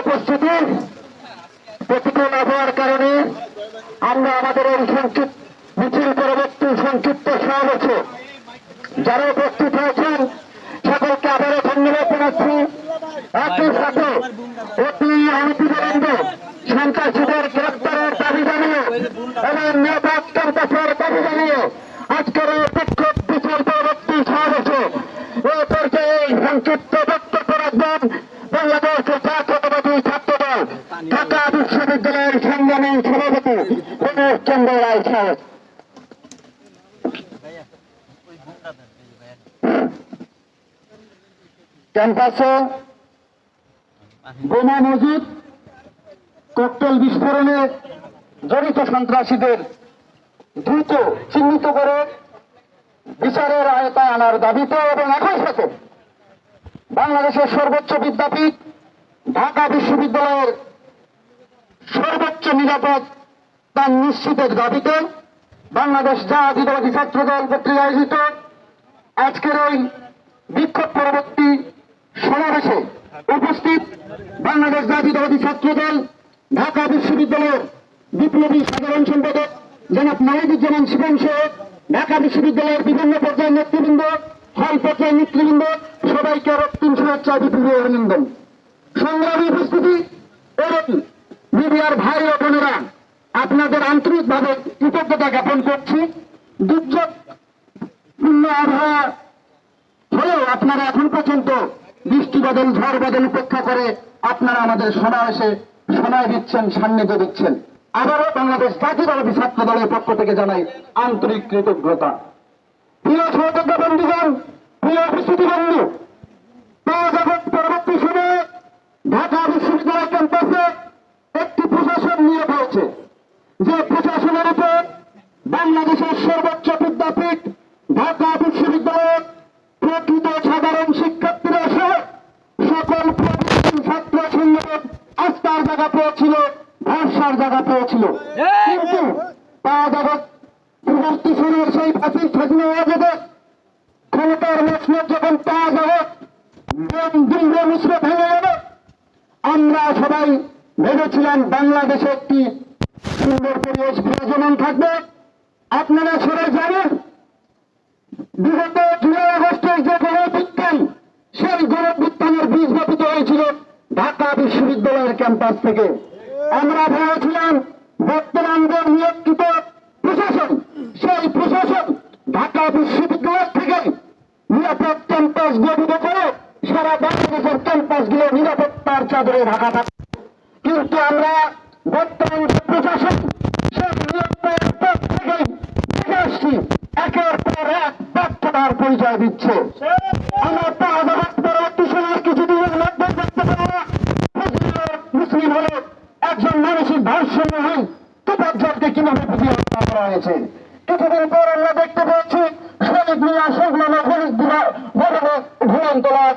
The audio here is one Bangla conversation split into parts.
উপস্থিতি প্রতিকূল আবহাওয়ার কারণে আমরা আমাদের এই সংক্ষিপ্ত মিছিল পরবর্তী সংক্ষিপ্ত সমাবেশে যারা উপস্থিত হয়েছেন, সকলকে আবারও ধন্যবাদ জানাচ্ছি। একই সাথে অতি অনতিবিলম্ব সন্ত্রাসীদের গ্রেপ্তারের দাবি জানিয়ে এবং নিরাপদ ক্যাম্পাসের দাবি জানিয়ে আজকের এই বিক্ষোভ মিছিল পরবর্তী সমাবেশে এ পর্যায়ে সংক্ষিপ্ত বক্তব্য রাখবেন বাংলাদেশ জাতীয়তাবাদী ছাত্র দল ঢাকা বিশ্ববিদ্যালয়ের সংগ্রামী সভাপতি রমেশ চন্দ্র রায় সাহেব ক্যাম্পাসে বোমা মজুদ ককটেল বিস্ফোরণে জড়িত সন্ত্রাসীদের দ্রুত চিহ্নিত করে বিচারের আয়তায় আনার দাবিতে এবং একই সাথে বাংলাদেশের সর্বোচ্চ বিদ্যাপীঠ, ঢাকা বিশ্ববিদ্যালয়ের সর্বোচ্চ নিরাপদ তার নিশ্চিতের দাবিতে বাংলাদেশ জাতীয়তাবাদী ছাত্র দল কর্তৃক আয়োজিত আজকের ওই বিক্ষোভ পরবর্তী সমাবেশে উপস্থিত বাংলাদেশ জাতীয়তাবাদী ছাত্র দল, ঢাকা বিশ্ববিদ্যালয়ের বিপ্লবী সাধারণ সম্পাদক জনাব নাহিদুজ্জামান শিবন সহ ঢাকা বিশ্ববিদ্যালয়ের বিভিন্ন পর্যায়ের নেতৃবৃন্দ, হল পর্যায়ের নেতৃবৃন্দ, সবাইকে রক্তিম শুভেচ্ছা, বিপ্লবী অভিনন্দন। সংগ্রামী উপস্থিতি এবং মিডিয়ার ভাই আপনাদের আন্তরিকভাবে কৃতজ্ঞতা জ্ঞাপন করছি। দুর্যোগ হলেও আপনারা এখন পর্যন্ত বৃষ্টি বদল, ঝড় বদল উপেক্ষা করে আপনারা আমাদের সমাবেশে সময় দিচ্ছেন, সান্নিধ্য দিচ্ছেন। আবারও বাংলাদেশ জাতীয়তাবাদী ছাত্র দলের পক্ষ থেকে জানাই আন্তরিক কৃতজ্ঞতা। প্রিয় সহযোগ্য বন্ধুগণ, প্রিয় উপস্থিতি বন্ধু পরবর্তী সময়ে ঢাকা বিশ্ববিদ্যালয় ক্যাম্পাসে একটি প্রশাসন নিয়োগ হয়েছে যে প্রশাসনের উপর বাংলাদেশের সর্বোচ্চ বিদ্যাপীঠ ঢাকা বিশ্ববিদ্যালয়ের প্রকৃত সাধারণ শিক্ষার্থীরা সহ সকল ছাত্র সংগঠন আস্থার জায়গা পেয়েছিল ভরসার জায়গা পেয়েছিল। কিন্তু পাওয়া যাবে পূর্ববর্তী সেই ফাঁসির ঠাকুর যাবে ক্ষমতার মসনদ যখন পাওয়া যাবে দীর্ঘ মিশ্র ভেঙে যাবে আমরা সবাই ভেবেছিলাম বাংলাদেশে একটি সুন্দর পরিবেশ বিরাজমান থাকবে। আপনারা সবাই জানেন বিগত জুলাই আগস্টের যে গণবিজ্ঞান সেই গণবিজ্ঞানের বীজ বপিত হয়েছিল ঢাকা বিশ্ববিদ্যালয়ের ক্যাম্পাস থেকে। আমরা ভেবেছিলাম বর্তমান যে নিয়োগকৃত প্রশাসন, সেই প্রশাসন ঢাকা বিশ্ববিদ্যালয় থেকে নিরাপদ ক্যাম্পাস গঠিত করে সারা বাংলাদেশের ক্যাম্পাসগুলো নিরাপত্তার চাদরে ঢাকা থাকবে। কিন্তু আমরা বর্তমান যে প্রশাসন, সেই নিরাপত্তার পর থেকেই আসছি। একের পর এক ব্যর্থতার পরিচয় দিচ্ছে আমরা পাওয়া যাবে পরবর্তী সময় কিছুদিনের মধ্যে দেখতে পাবো ফজলুল মুসলিম হলে একজন মানসিক ভারসাম্য হয় তোপাজ্জারকে কীভাবে বুঝিয়ে হত্যা করা হয়েছে কিছুদিন পর আমরা দেখতে পেয়েছি, শহীদ মিয়া সংগ্রামে গণিত ঘুরন্ত লাশ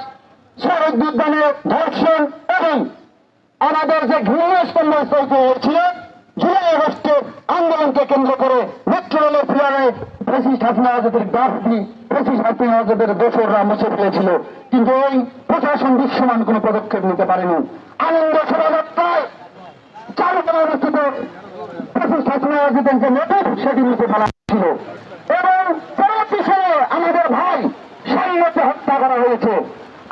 শরৎ বিজ্ঞানে ধর্ষণ এবং আমাদের যে ঘৃণাস্পন্দ তৈরি হয়েছিল, জুলাই আগস্টের আন্দোলনকে কেন্দ্র করে মেট্রো রেলের প্লেয়ারে প্রেসিড হাসিনা আজাদের গাফি প্রেসিড হাসিনা আজাদের দোসররা মুছে ফেলেছিল। কিন্তু ওই প্রশাসন দৃশ্যমান কোনো পদক্ষেপ নিতে পারেনি। আনন্দ শোভাযাত্রায় চালু প্রেসিড হাসিনা যে মোটিভ সেটি নিতে ফেলা ছিল এবং পরবর্তী সময়ে আমাদের ভাই সাম্যকে হত্যা করা হয়েছে।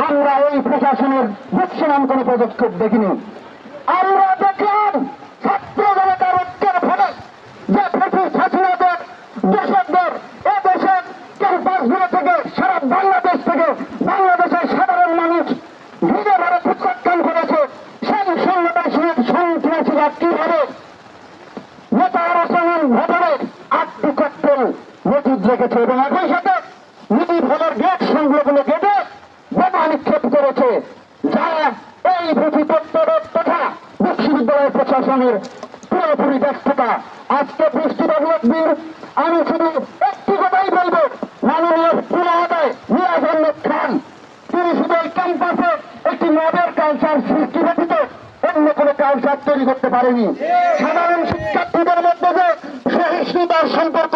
আমরা এই প্রশাসনের দৃশ্যমান কোনো পদক্ষেপ দেখিনি। আমরা দেখলাম ছাত্র জনতার ঐক্যের ফলে যে ব্রিটিশ হাসিনাদের দোষকদের এ দেশের ক্যাম্পাসগুলো থেকে সারা বাংলাদেশ থেকে বাংলাদেশের সাধারণ মানুষ ধীরে ধরে প্রত্যাখ্যান করেছে সেই সংগঠনের সন্ত্রাসীরা কীভাবে নেতা রসমান ভবনে আটটি ককটেল মজুদ রেখেছে এবং একই সাথে নিধি ভবনের গেট সংলগ্ন গেটে বোমা নিক্ষেপ করেছে যা বিশ্ববিদ্যালয় প্রশাসনের পুরোপুরি ব্যস্ততা আজকে একদিন, আমি শুধু একটি কথাই মাননীয় খান, তিনি শুধু ক্যাম্পাসে একটি কালচার সৃষ্টি ব্যতীত অন্য কোনো কালচার তৈরি করতে পারেনি। সাধারণ শিক্ষার্থীদের মধ্যে যে সহিষ্ণুতার সম্পর্ক